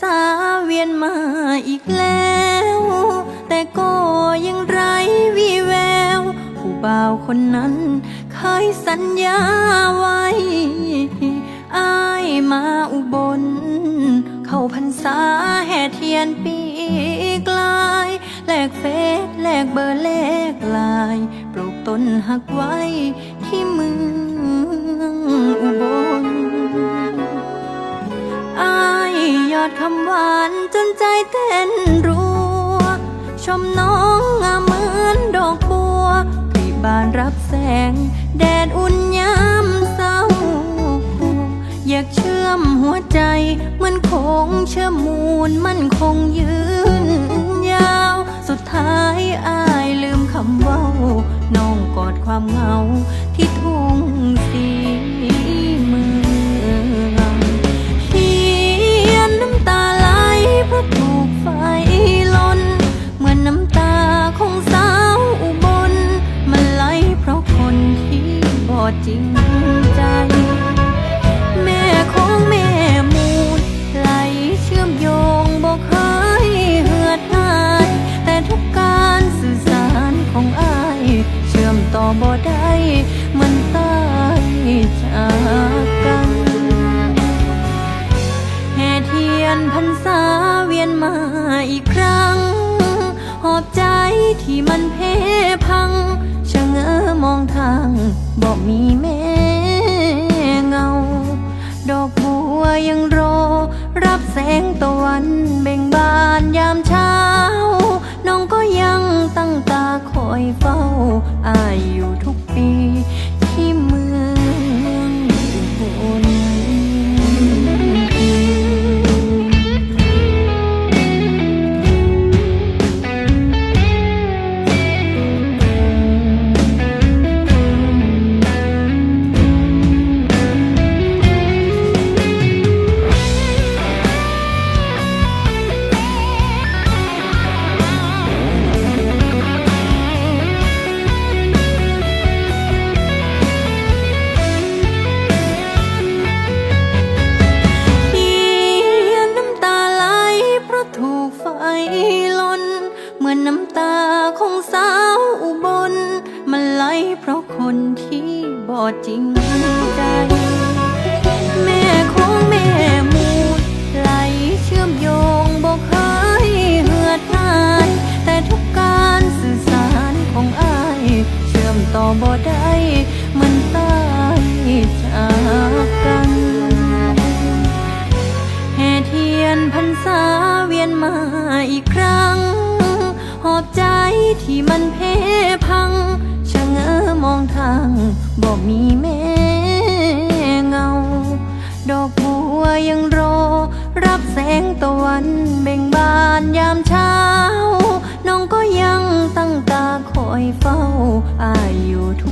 ษาเวียนมาอีกแล้ว แต่ก็ยังไรวีแวว ผู้บ่าวคนนั้นเคยสัญญาไว้อายมาอุบล เข้าพรรษาแห่เทียนปีกลายแลกเฟซแลกเบอร์แลกลาย ปลูกต้นหักไว้ มน้องเหมือนดอกบัวผลิบานรับแสง แดดอุ่นยามเศร้า อยากเชื่อมหัวใจเหมันคงเชื่อมมูลมันคงยืนยาว สุดท้ายอายลืมคำเว่าน้องกอดความเหงาที่ทุ่งสี แสงตะวันเบ่งบานยามเช้า น้องก็ยังตั้งตาคอยเฝ้าอายอยู่ทุกปี ล้น เหมือนน้ำตาของสาวอุบล มันไหลเพราะคนที่บอดจริงใจ อบใจที่มันเพพังชะเง้อมองทางบอกมีแม่เงา ดอกบัวยังรอ รับแสงตะวันเบ่งบานยามเช้า น้องก็ยังตั้งตาคอยเฝ้าอายอยู่ทุกปีที่